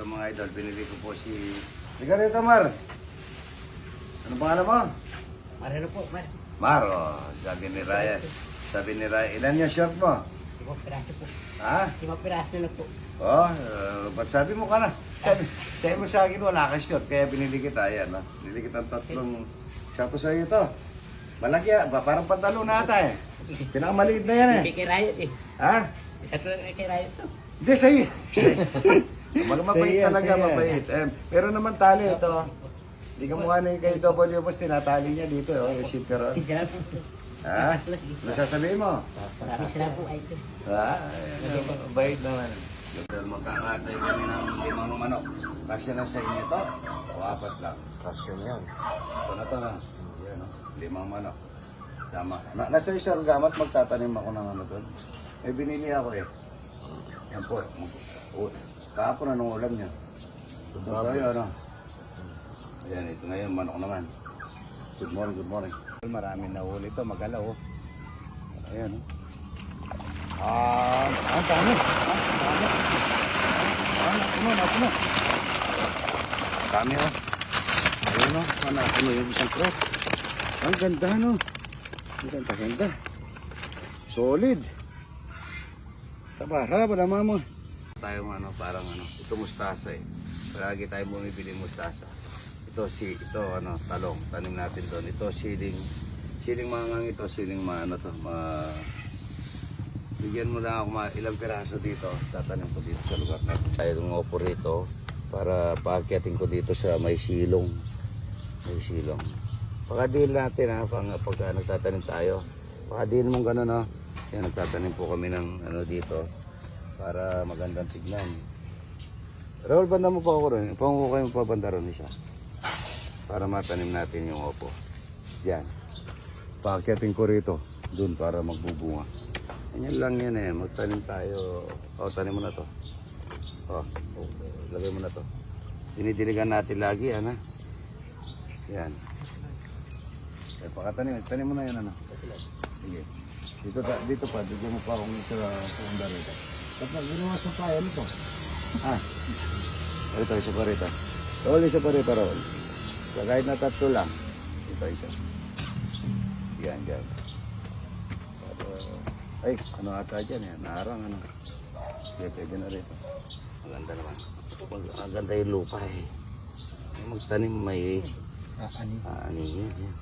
Ito mga idol, binili ko po si... Liga rito, Mar. Ano pangalan mo? Marino po, Mar. Mar, oh, sabi ni Raya. Sabi ni Raya, ilan yung short mo? Limang piraso po. Ha? Limang piraso na po. Oh, uh, ba't sabi mo ka na? Sabi, sabi mo sa akin, wala kang short, kaya binili kita. Ayan, ha? Binili kita ng tatlong... Sapo sa iyo to. Malaki, ah. Ba, parang pantalon na ata eh. Pinakamaliit na yan eh. Riot eh. Ha? Isa to lang Riot to. Hindi, sa'yo. Mag mabait talaga, mabait. Eh, pero naman tali ito. Hindi ka mukha na yung kay W Boss, tinatali niya dito, oh, yung oh. Sila po. Ha? Ano sasabihin mo? Sila po ay ito. Ha? Ayan, mabait naman. Dahil magkakatay kami ng limang manok. Kasya na sa inyo ito? O apat lang? Kasya na yan. Ito na ito na. Yan, oh. limang manok. Tama. Na, nasa isang gamat magtatanim ako ng ano doon. May binili ako eh. Yan po. O, kahapon anong ulam niya? Ito tayo ano? Ayan, ito ngayon manok naman. Good morning, good morning. Maraming nahuli ito, magalaw oh. Ayan oh. Ah, ang dami. Ah, ang dami. Ah, puno na, puno. Dami oh. Ayun oh, ano, puno yung isang crop. Ang ganda no. Ang ganda, ganda. Solid. Tabara, wala mo. Tayo ano, parang ano, ito mustasa eh. Palagi tayo bumibili mustasa. Ito si, ito ano, talong, tanim natin doon. Ito siling, siling mangang ito, siling ma, ano to, ma, Bigyan mo lang ako mga ilang piraso dito. Tatanim ko dito sa lugar na ito. Tayo itong opo rito para paakyatin ko dito sa may silong. May silong. Pakadil natin ha, pag, pagka nagtatanim tayo. Pakadil mong gano'n ha. Yan, nagtatanim po kami ng ano dito para magandang tignan. Raul, banda mo pa ako rin. Panguko kayo pa banda ron isa. Para matanim natin yung opo. Yan. Paakyatin ko rito. Doon para magbubunga. Ganyan lang yan eh. Magtanim tayo. O, tanim mo na to. O, o, lagay mo na to. Dinidiligan natin lagi, ano? Yan. Eh, pakatanim. Tanim mo na yan, ano? Sige. Dito, dito pa. Dito mo pa akong sa punda rito. Tapos ginawa sa pa, ano to? Ah. Ito, isa pa rito. Raul, isa pa rito, Raul. So, kahit na tatlo lang. Ito, isa. Yan, yan. Ay, ano ata dyan eh, naarang ano. Sige, pwede na rito. Maganda naman. Mag, maganda yung lupa eh. Magtanim may Ani. ani yan. yan.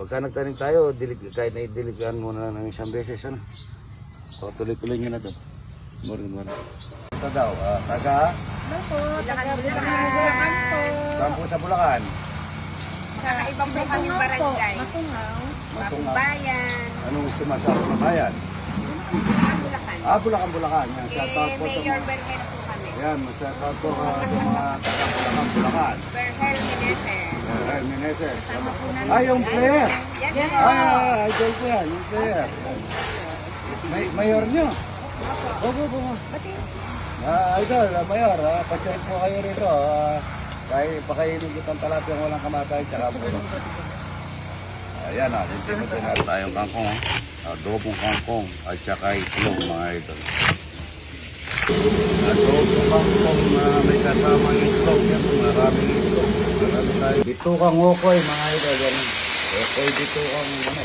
Pagka nagtanim tayo, dilig, kahit na idiligan muna ng isang beses, ano. O, tuloy-tuloy nyo na to. Morning, morning. Ito daw, ah, taga, saan po sa Bulacan? Kakaibang po kami barangay. Matunga. Bayan. Anong sumasama ng bayan? Bulacan. Ah, Bulacan, Bulacan. Yan, shout out Eh, po sa Mayor mga, Berhel po kami. yan, shout out po ah, sa mga taga Bulacan, Bulacan. Berhel Meneses. Herel Meneses. Ah, yung player. Yes, yes. Ah, idol ko yan, yung player. May, mayor nyo. Opo, opo. Ah, idol, ah, mayor, ah, pasyal po kayo rito. Ah, kahit pakainin kitang talapia walang kamatay, tsaka po. Ayan ah, tinitimutin natin tayong kangkong. ah. Adobong kangkong at saka itlog mga idol. Adobong kangkong na may kasamang itlog. Yan, maraming itlog. Marami tayo. Bitukang okoy mga idol. Yan. Okoy bitukang ano.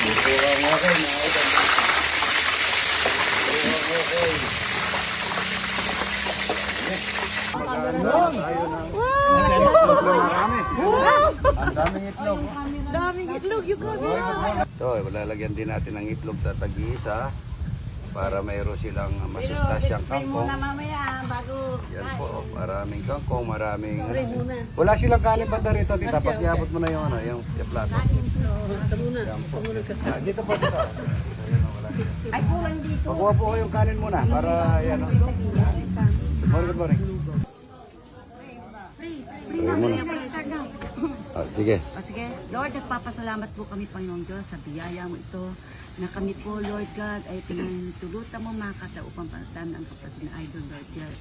Bitukang okoy mga idol. Marami. Ang daming itlog. Daming itlog yung kami. So, lalagyan din natin ng itlog sa tag-iisa para mayroon silang masustasyang kangkong. mamaya bago Yan po, maraming kangkong, maraming... Wala silang kanin banda rito, tita. Pag iabot mo na yung, ano, yung, yung plato. Yan po. Ah, dito po, dito. Ay kulang dito. Makuha po kayong kanin muna para, yan. oh. Good morning, good morning. Ayun muna. Ah, sige. O sige, Lord, nagpapasalamat po kami, Panginoong Diyos, sa biyaya mo ito, na kami po, Lord God, ay pinagtulutan mo makata upang pagtan ang kapatid na idol, Lord God.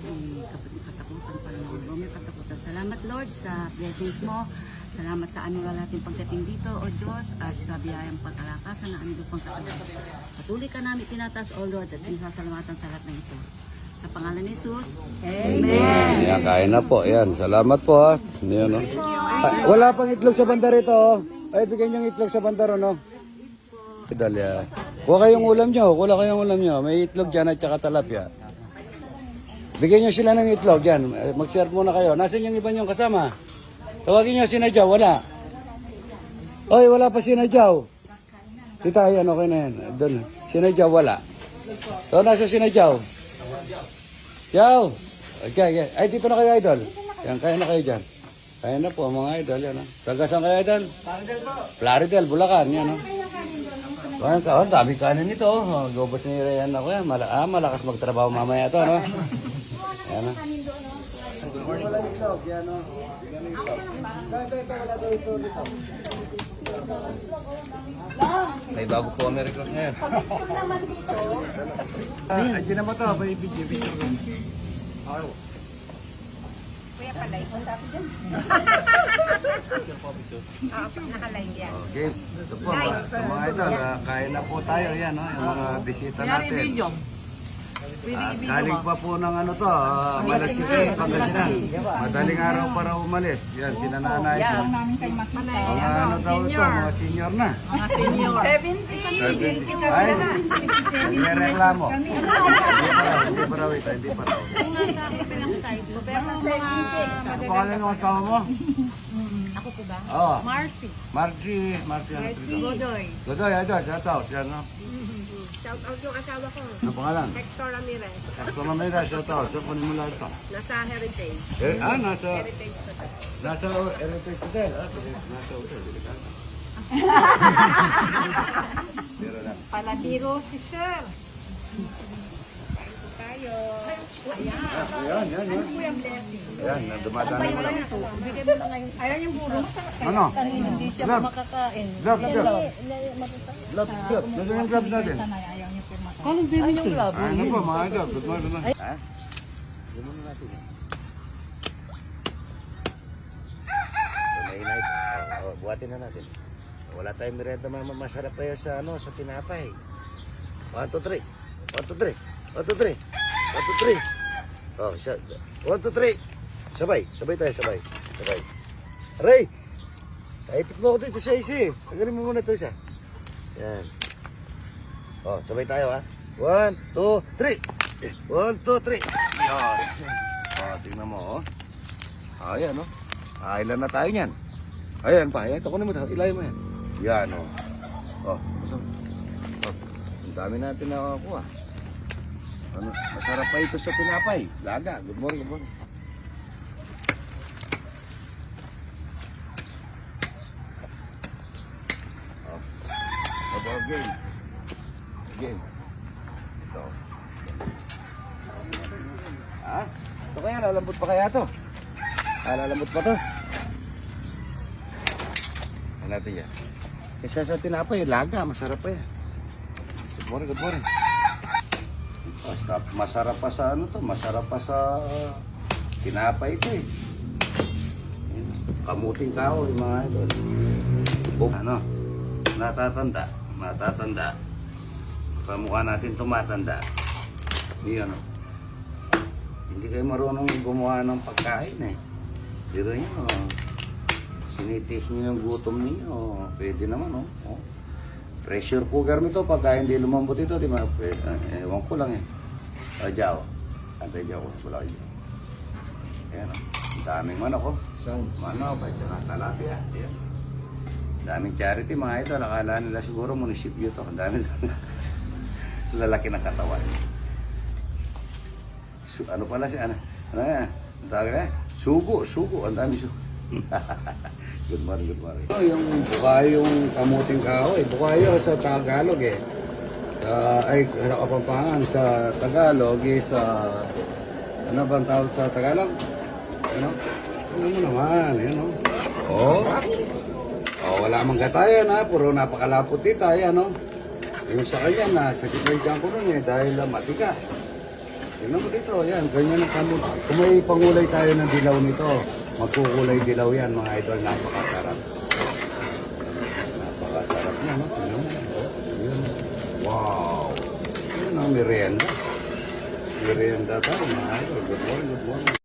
May kapatid katakutan, Panginoon. O may katakutan. Salamat, Lord, sa blessings mo. Salamat sa aming walating pagdating dito, O Diyos, at sa biyayang pagkalakasan na aming pang katagal. Patuloy ka namin tinataas, O Lord, at pinasasalamatan sa lahat ng ito. Sa pangalan ni Jesus. Amen. Ayan, kain na po. Ayan, salamat po ha. Ayan, no? Ah, wala pang itlog sa bandar ito. Oh. Ay, bigyan yung itlog sa bandar, no? Idalya. Kuha kayong ulam nyo. Kuha kayong ulam nyo. May itlog dyan at saka talapia. Bigyan nyo sila ng itlog dyan. Mag-serve muna kayo. Nasaan yung iba nyo kasama? Tawagin nyo si Nadjaw. Wala. Oy, wala pa si Nadjaw. Tita, ayan, okay na yan. Doon. Si Nadjaw, wala. So, nasa si Nadjaw? Yaw! Okay, okay. Ay, dito na kayo, idol. Yan, kaya na kayo dyan. Kaya na po, mga idol. Yan, no? Taga saan kayo, idol? Plaridel po. Plaridel, Bulacan. Yan, no? Ayan ka, oh, dami kanin nito. Oh, gobot ni Ryan ako yan. Mala ah, malakas magtrabaho mamaya to, no? Yan, no? Wala yan, dito. May bago po kami record ngayon. Ah, Andiyan na ba ito? May video, video. Kuya palay. Punta ako dyan. Oo, nakaline yan. Okay. Ito po, mga, mga idol, ah, kain na po tayo. Yan, no? Yung mga bisita natin. Ah, galing pa po ng ano to, uh, Malasiki, Pangasinan. Madaling araw para umalis. Yan, sinananay. Yeah. Mga ano daw ito, mga senior na. Mga senior. 70. Ay, nagre-reklamo. Hindi pa raw, hindi pa raw ito, hindi pa raw. Ano pangalan ng asawa mo? Ako po ba? Oo. Marcy. Marcy. Marcy. Marcy. Godoy. Godoy, idol, shout out. Yan, no? Shout out yung asawa ko. Ano pangalan? Hector Ramirez. Na may shout out. So, kunin mo lahat ito. Nasa Heritage. Eh, ah, nasa, Heritage ko. nasa Heritage Hotel. Ah, nasa hotel. Delikado. Pero na. Palatiro si Sir. Tayo. Ayan, yan, yan. Ayan, na- dumadaan mo lang. Ayaw yung buro. Ano? Hindi siya makakain. Gloves, gloves. Gloves, gloves. Nasaan yung gloves natin? Mo yung labo. Ano po, mga idol. Good morning naman. Ha? Good morning natin. May night. Oh, oh, buhatin na natin. Wala tayong merienda mama. Masarap pa yan sa, ano, sa tinapay. 1, 2, 3. 1, 2, 3. 1, 2, 3. 1, 2, 3. Oh, siya. 1, 2, 3. Sabay. Sabay tayo, sabay. Sabay. Aray! Kaipit mo ako dito sa isi. Tagalin mo muna ito siya. Yan. Oh, sabay tayo ha. One, two, three. One, two, three. Yan. Oh, tingnan mo oh. Ayan oh. Ah, ilan na tayo niyan? Ayan pa, ayan. Kunin mo ito. Ilay mo yan. Yan oh. Oh, masarap. Oh, ang dami natin nakakuha. Ano, masarap pa ito sa tinapay. Laga. Good morning, good morning. Oh. Aba, game. Game. Ito. Ha? Ito kaya, lalambot pa kaya to? Ah, lalambot pa to? Ano natin yan? Kasi sa tinapay, laga, masarap pa yan. Good morning, good morning. Basta masarap pa sa ano to, masarap pa sa tinapay ito eh. Kamuting kao, yung mga ito. Ano, natatanda, natatanda. Pamukha natin tumatanda. Hindi ano. Hindi kayo marunong gumawa ng pagkain eh. Pero nyo, oh. sinitis nyo yung gutom ninyo. Pwede naman, oh. oh. Pressure cooker mo ito, pagka hindi lumambot ito, di ba? Eh, eh, ewan ko lang eh. Adya, oh. Antay dyan wala kayo. Ayan, oh. Daming manok, oh. Manok, at saka talapia. Ayan. Daming charity, mga ito. Nakala nila siguro munisipyo to. Ang daming lalaki ng katawan. Su ano pala siya? Ano? Ano yan? Ang tawag na? Sugo, sugo. Ang dami sugo. good morning, good morning. Oh, yung bukayong kamuting kahoy. Bukayo sa Tagalog eh. Sa, ay, sa Kapampangan sa Tagalog is sa ano bang tawag sa Tagalog? Ano? Ano mo naman, yan o. Oh. Oh, wala mang gatayan ha, puro napakalaputi tayo, ano? Yung sa kanya na, sakit na yung ko nun eh, dahil uh, matigas. Tingnan mo dito, yan, ganyan ang kamot. Kung may pangulay tayo ng dilaw nito, magkukulay dilaw yan, mga idol, napakasarap. Napakasarap na, no? Tingnan mo. Oh. Wow! Yan ang merienda. Merienda tayo mga idol. Good morning.